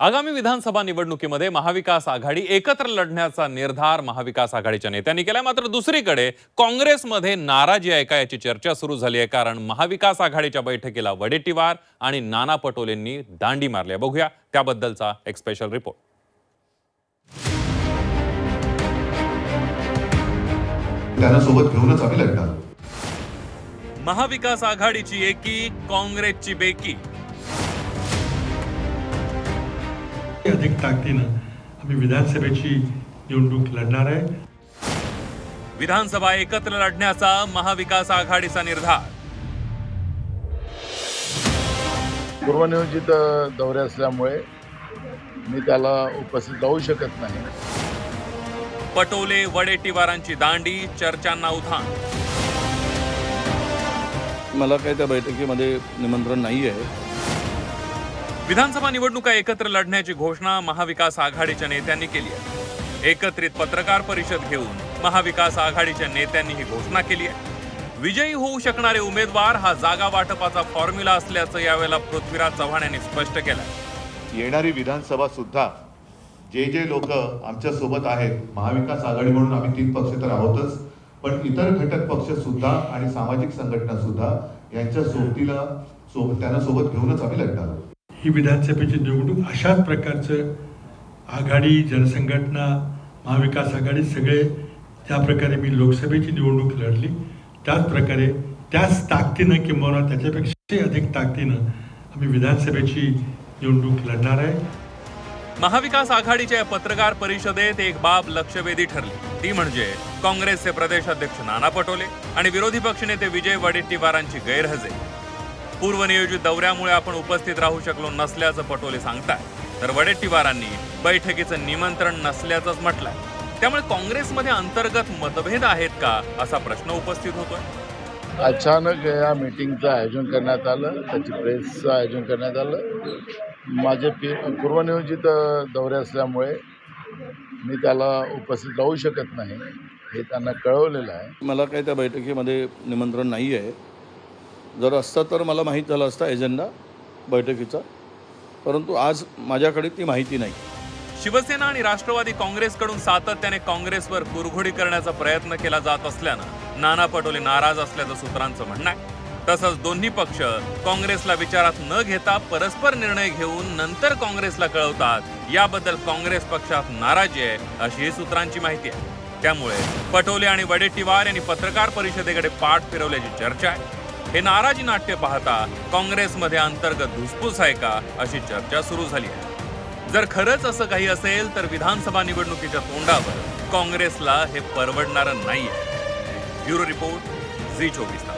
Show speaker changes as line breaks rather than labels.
आगामी विधानसभा निवडणुकीमध्ये महाविकास आघाडी एकत्र लढण्याचा निर्धार महाविकास आघाडीच्या नेत्यांनी केलाय. मात्र दुसरीकडे काँग्रेसमध्ये नाराजी आहे का याची चर्चा सुरू झाली आहे कारण महाविकास आघाडीच्या बैठकीला वडेट्टीवार आणि नाना पटोलेंनी दांडी मारली आहे. बघूया त्याबद्दलचा एक स्पेशल रिपोर्ट
त्यांना सोबत घेऊनच आम्ही लढणार
महाविकास आघाडीची एकी काँग्रेसची बेकी.
अधिक ताकदीनं आम्ही विधानसभेची निवडणूक लढणार आहे.
विधानसभा एकत्र लढण्याचा महाविकास आघाडीचा निर्धार.
पूर्वनियोजित दौरे असल्यामुळे मी त्याला उपस्थित राहू शकत नाही.
पटोले वडेट्टीवारांची दांडी चर्चांना उधाण.
मला काही त्या बैठकीमध्ये निमंत्रण नाही आहे
विधानसभा निवडणुका एकत्र लढण्याची घोषणा महाविकास आघाडीच्या नेत्यांनी केली आहे. एकत्रित पत्रकार परिषद घेऊन महाविकास आघाडीच्या नेत्यांनी ही घोषणा केली आहे. विजयी होऊ शकणारे उमेदवार हा जागा वाटपाचा फॉर्म्युला असल्याचं यावेळेला पृथ्वीराज चव्हाण यांनी स्पष्ट केलं
येणारी विधानसभा सुद्धा जे जे लोक आमच्यासोबत आहेत महाविकास आघाडी म्हणून आम्ही तीन पक्ष तर आहोतच पण इतर घटक पक्ष सुद्धा आणि सामाजिक संघटना सुद्धा यांच्या सोबतीला सोबत त्यांना सोबत घेऊनच आम्ही लढणार आहोत.
ही विधानसभेची निवडणूक अशाच प्रकारचं आघाडी जनसंघटना महाविकास आघाडी सगळे ज्या प्रकारे मी लोकसभेची निवडणूक लढली. त्याच प्रकारे त्याच ताकदीनं किंवा त्याच्यापेक्षाही अधिक ताकदीनं आम्ही विधानसभेची निवडणूक लढणार आहे.
महाविकास आघाडीच्या पत्रकार परिषदेत एक बाब लक्षवेधी ठरली. ती म्हणजे काँग्रेसचे प्रदेशाध्यक्ष नाना पटोले आणि विरोधी पक्षनेते विजय वडेट्टीवारांची गैरहजेरी. पूर्वनियोजित दौऱ्यामुळे आपण उपस्थित राहू शकलो नसल्याचं पटोले सांगताय. तर वडेट्टीवारांनी बैठकीचं निमंत्रण नसल्याचंच म्हटलंय. त्यामुळे काँग्रेसमध्ये अंतर्गत मतभेद आहेत का असा प्रश्न उपस्थित होतोय.
अचानक या मीटिंगचं आयोजन करण्यात आलं त्याची प्रेसचं आयोजन करण्यात आलं. माझे पी पूर्वनियोजित दौरे असल्यामुळे मी त्याला उपस्थित राहू शकत नाही हे त्यांना कळवलेलं आहे.
मला काही त्या बैठकीमध्ये निमंत्रण नाही आहे जर असतं तर मला माहीत झालं असतं एजेंडा बैठकीचा. परंतु आज माझ्याकडे ती माहिती नाही.
शिवसेना आणि राष्ट्रवादी काँग्रेसकडून सातत्याने काँग्रेसवर कुरघोडी करण्याचा प्रयत्न केला जात असल्यानं नाना पटोले नाराज असल्याचं सूत्रांचं म्हणणं आहे. तसंच दोन्ही पक्ष काँग्रेसला विचारात न घेता परस्पर निर्णय घेऊन नंतर काँग्रेसला कळवतात याबद्दल काँग्रेस पक्षात नाराजी आहे अशी ही सूत्रांची माहिती आहे. त्यामुळे पटोले आणि वडेट्टीवार यांनी पत्रकार परिषदेकडे पाठ फिरवल्याची चर्चा आहे. हे नाराजी नाट्य पाहता काँग्रेसमध्ये अंतर्गत धुसफूस आहे का अशी चर्चा सुरू झाली आहे. जर खरंच असं काही असेल तर विधानसभा निवडणुकीच्या तोंडावर काँग्रेसला हे परवडणारं नाहीये. ब्युरो रिपोर्ट झी चोवीस तास.